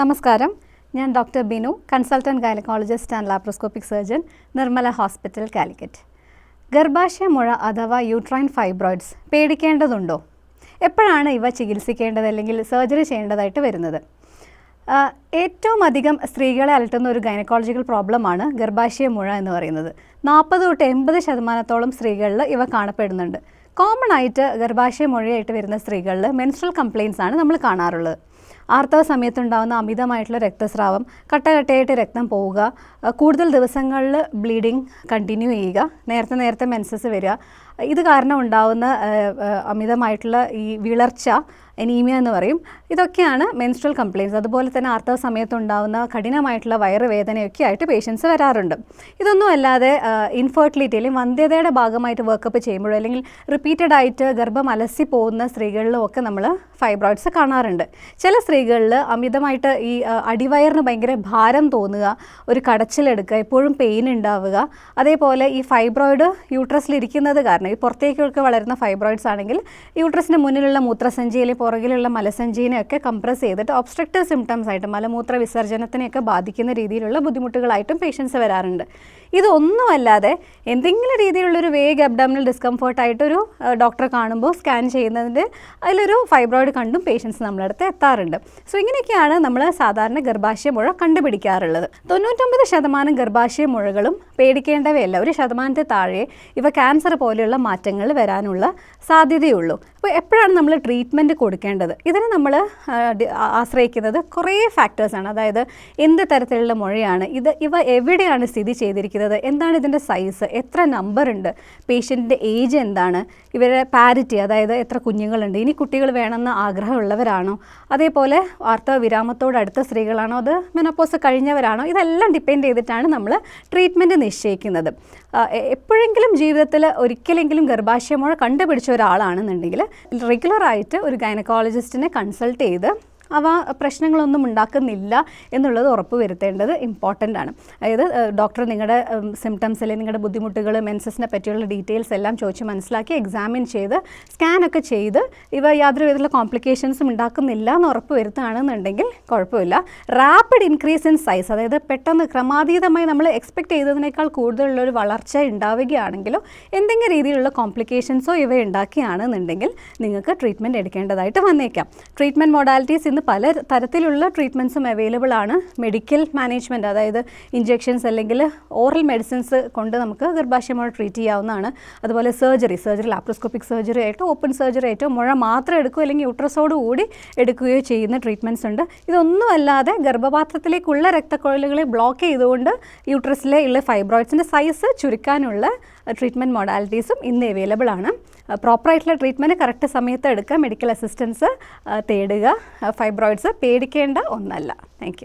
നമസ്കാരം. ഞാൻ doctor Binu consultant gynaecologist and laparoscopic surgeon Nirmala hospital Calicut. ഗർഭാശയ മുഴ അഥവാ യൂട്രൈൻ ഫൈബ്രോയിഡ്സ് പേടിക്കേണ്ടതുണ്ടോ? എപ്പോഴാണ് ഇവ ചികിത്സിക്കേണ്ടത് അല്ലെങ്കിൽ സർജറി ചെയ്യേണ്ടതായിട്ട് വരുന്നത്? ഏറ്റവും അധികം സ്ത്രീകളെ അലട്ടുന്ന ഒരു ഗൈനക്കോളജിക്കൽ പ്രോബ്ലമാണ് ഗർഭാശയ മുഴ എന്ന് പറയുന്നത്. നാൽപ്പത് തൊട്ട് എൺപത് ശതമാനത്തോളം സ്ത്രീകളിൽ ഇവ കാണപ്പെടുന്നുണ്ട്. കോമൺ ആയിട്ട് ഗർഭാശയ മുഴയായിട്ട് വരുന്ന സ്ത്രീകളിൽ മെൻസ്ട്രൽ കംപ്ലയിൻസ് ആണ് നമ്മൾ കാണാറുള്ളത്. ആർത്തവ സമയത്തുണ്ടാകുന്ന അമിതമായിട്ടുള്ള രക്തസ്രാവം കട്ടകട്ടയായിട്ട് രക്തം പോവുക കൂടുതൽ ദിവസങ്ങളിൽ ബ്ലീഡിങ് കണ്ടിന്യൂ ചെയ്യുക നേരത്തെ നേരത്തെ മെൻസസ് വരിക. ഇത് കാരണം ഉണ്ടാകുന്ന അമിതമായിട്ടുള്ള ഈ വിളർച്ച എനീമിയ എന്ന് പറയും. ഇതൊക്കെയാണ് മെൻസ്ട്രൽ കംപ്ലയിൻസ് അതുപോലെ തന്നെ ആർത്തവ സമയത്തുണ്ടാവുന്ന കഠിനമായിട്ടുള്ള വയറുവേദനയൊക്കെ ആയിട്ട് പേഷ്യൻസ് വരാറുണ്ട്. ഇതൊന്നും അല്ലാതെ ഇൻഫെർട്ടിലിറ്റി അല്ലെങ്കിൽ വന്ധ്യതയുടെ ഭാഗമായിട്ട് വർക്കപ്പ് ചെയ്യുമ്പോഴോ അല്ലെങ്കിൽ റിപ്പീറ്റഡ് ആയിട്ട് ഗർഭം അലസി പോകുന്ന സ്ത്രീകളിലും ഒക്കെ നമ്മൾ ഫൈബ്രോയിഡ്സ് കാണാറുണ്ട്. ചില സ്ത്രീകളിൽ അമിതമായിട്ട് ഈ അടിവയറിന് ഭയങ്കര ഭാരം തോന്നുക ഒരു കടച്ചിലെടുക്കുക എപ്പോഴും പെയിൻ ഉണ്ടാവുക. അതേപോലെ ഈ ഫൈബ്രോയിഡ് യൂട്രസിലിരിക്കുന്നത് കാരണം ഈ പുറത്തേക്കൊക്കെ വളരുന്ന ഫൈബ്രോയിഡ്സ് ആണെങ്കിൽ യൂട്രസിന് മുന്നിലുള്ള മൂത്രസഞ്ചിയിലെ പുറകിലുള്ള മലസഞ്ചിനെയൊക്കെ കംപ്രസ് ചെയ്തിട്ട് ഒബ്സ്ട്രക്റ്റീവ് സിംറ്റംസ് ആയിട്ട് മലമൂത്ര വിസർജനത്തിനെയൊക്കെ ബാധിക്കുന്ന രീതിയിലുള്ള ബുദ്ധിമുട്ടുകളായിട്ടും പേഷ്യൻസ് വരാറുണ്ട്. ഇതൊന്നുമല്ലാതെ എന്തെങ്കിലും രീതിയിലുള്ളൊരു വേഗ് അബ്ഡാമിനൽ ഡിസ്കംഫേർട്ടായിട്ടൊരു ഡോക്ടറെ കാണുമ്പോൾ സ്കാൻ ചെയ്യുന്നതിന്റെ അതിലൊരു ഫൈബ്രോയിഡ് കണ്ടും പേഷ്യൻസ് നമ്മളടുത്ത് എത്താറുണ്ട്. സോ ഇങ്ങനെയൊക്കെയാണ് നമ്മൾ സാധാരണ ഗർഭാശയ മുഴ കണ്ടുപിടിക്കാറുള്ളത്. തൊണ്ണൂറ്റൊമ്പത് ശതമാനം ഗർഭാശയ മുഴകളും പേടിക്കേണ്ടവയല്ല. ഒരു ശതമാനത്തെ താഴെ ഇവ ക്യാൻസർ പോലെയുള്ള മാറ്റങ്ങൾ വരാനുള്ള സാധ്യതയുള്ളൂ. അപ്പോൾ എപ്പോഴാണ് നമ്മൾ ട്രീറ്റ്മെന്റ് കൊടുക്കേണ്ടത്? ഇതിന് നമ്മൾ ആശ്രയിക്കുന്നത് കുറേ ഫാക്ടേഴ്സാണ് അതായത് എന്ത് തരത്തിലുള്ള മുഴയാണ്? ഇത് ഇവ എവിടെയാണ് സ്ഥിതി ചെയ്തിരിക്കുന്നത്? എന്താണ് ഇതിന്റെ സൈസ് എത്ര നമ്പർ ഉണ്ട്? പേഷ്യന്റിന്റെ ഏജ് എന്താണ്? ഇവരുടെ പാരിറ്റി അതായത് എത്ര കുഞ്ഞുങ്ങളുണ്ട്? ഇനി കുട്ടികൾ വേണമെന്ന് ആഗ്രഹമുള്ളവരാണോ? അതേപോലെ വാർത്താ വിരാമത്തോടെ അടുത്ത സ്ത്രീകളാണോ? അത് മെനപ്പോസ് കഴിഞ്ഞവരാണോ? ഇതെല്ലാം ഡിപ്പെൻഡ് ചെയ്തിട്ടാണ് നമ്മൾ ട്രീറ്റ്മെന്റ് നിശ്ചയിക്കുന്നത്. എപ്പോഴെങ്കിലും ജീവിതത്തിൽ ഒരിക്കലെങ്കിലും ഗർഭാശയമോ കണ്ടുപിടിച്ച ഒരാളാണെന്നുണ്ടെങ്കിൽ റെഗുലറായിട്ട് ഒരു ഗൈനക്കോളജിസ്റ്റിനെ കൺസൾട്ട് ചെയ്ത് അവ പ്രശ്നങ്ങളൊന്നും ഉണ്ടാക്കുന്നില്ല എന്നുള്ളത് ഉറപ്പ് വരുത്തേണ്ടത് ഇമ്പോർട്ടന്റ് ആണ്. അതായത് ഡോക്ടർ നിങ്ങളുടെ സിംറ്റംസ് അല്ലെങ്കിൽ നിങ്ങളുടെ ബുദ്ധിമുട്ടുകൾ മെൻസസിനെ പറ്റിയുള്ള ഡീറ്റെയിൽസ് എല്ലാം ചോദിച്ച് മനസ്സിലാക്കി എക്സാമിൻ ചെയ്ത് സ്കാനൊക്കെ ചെയ്ത് ഇവ യാതൊരു വിധത്തിലുള്ള കോംപ്ലിക്കേഷൻസും ഉണ്ടാക്കുന്നില്ല എന്ന് ഉറപ്പ് വരുത്തുകയാണെന്നുണ്ടെങ്കിൽ കുഴപ്പമില്ല. റാപ്പിഡ് ഇൻക്രീസ് ഇൻ സൈസ് അതായത് പെട്ടെന്ന് ക്രമാതീതമായി നമ്മൾ എക്സ്പെക്ട് ചെയ്തതിനേക്കാൾ കൂടുതലുള്ള ഒരു വളർച്ച ഉണ്ടാവുകയാണെങ്കിലോ എന്തെങ്കിലും രീതിയിലുള്ള കോംപ്ലിക്കേഷൻസോ ഇവ ഉണ്ടാക്കുകയാണെന്നുണ്ടെങ്കിൽ നിങ്ങൾക്ക് ട്രീറ്റ്മെന്റ് എടുക്കേണ്ടതായിട്ട് വന്നേക്കാം. ട്രീറ്റ്മെന്റ് മോഡാലിറ്റീസ് ഇന്ന് പല തരത്തിലുള്ള ട്രീറ്റ്മെന്റ്സും അവൈലബിൾ ആണ്. മെഡിക്കൽ മാനേജ്മെന്റ് അതായത് ഇഞ്ചെക്ഷൻസ് അല്ലെങ്കിൽ ഓറൽ മെഡിസിൻസ് കൊണ്ട് നമുക്ക് ഗർഭാശയമായി ട്രീറ്റ് ചെയ്യാവുന്നതാണ്. അതുപോലെ സർജറി സർജറി ലാപ്രോസ്കോപ്പിക് സർജറി ആയിട്ടോ ഓപ്പൺ സർജറി ആയിട്ടോ മുഴ മാത്രം എടുക്കുകയോ അല്ലെങ്കിൽ യൂട്രസോട് കൂടി എടുക്കുകയോ ചെയ്യുന്ന ട്രീറ്റ്മെന്റ്സ് ഉണ്ട്. ഇതൊന്നുമല്ലാതെ ഗർഭപാത്രത്തിലേക്കുള്ള രക്തക്കൊഴലുകളെ ബ്ലോക്ക് ചെയ്തുകൊണ്ട് യൂട്രസിലെ ഉള്ള ഫൈബ്രോയിഡ്സിന്റെ സൈസ് ചുരുക്കാനുള്ള ട്രീറ്റ്മെന്റ് മോഡാലിറ്റീസും ഇന്ന് അവൈലബിൾ ആണ്. പ്രോപ്പറായിട്ടുള്ള ട്രീറ്റ്മെന്റ് കറക്റ്റ് സമയത്ത് എടുക്കുക മെഡിക്കൽ അസിസ്റ്റൻസ് തേടുക ഫൈബ്രോയിഡ്സ് പേടിക്കേണ്ട ഒന്നല്ല. താങ്ക്